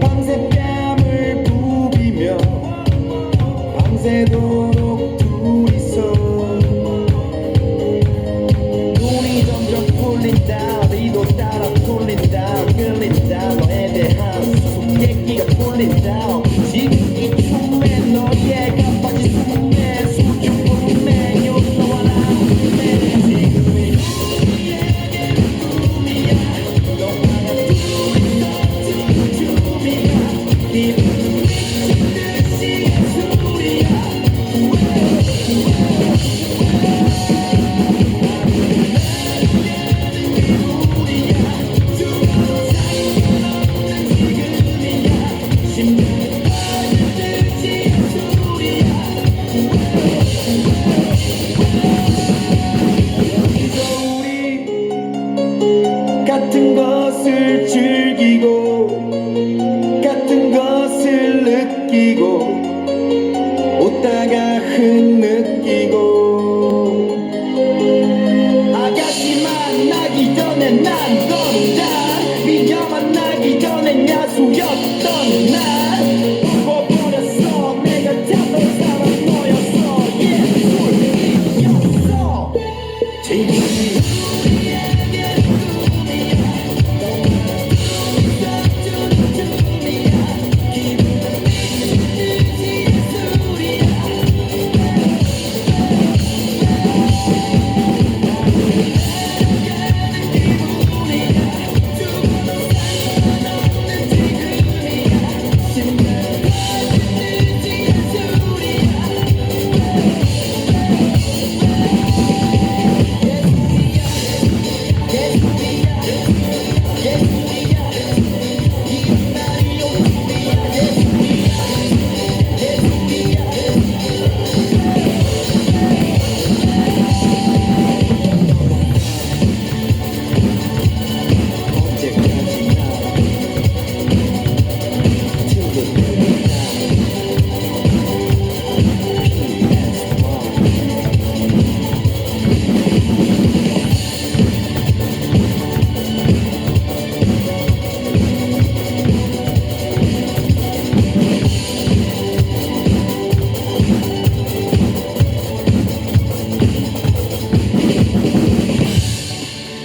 밤새 뺨을 부비며 밤새도록 둘이서 눈이 점점 풀린다 리도 따라 풀린다 끌린다. 너에 대한 숙객기가 풀린다. 즐기고 같은 것을 느끼고 웃다가 흐느끼고 아가씨 만나기 전에 난 넌다. 미녀 만나기 전에 야수였던 나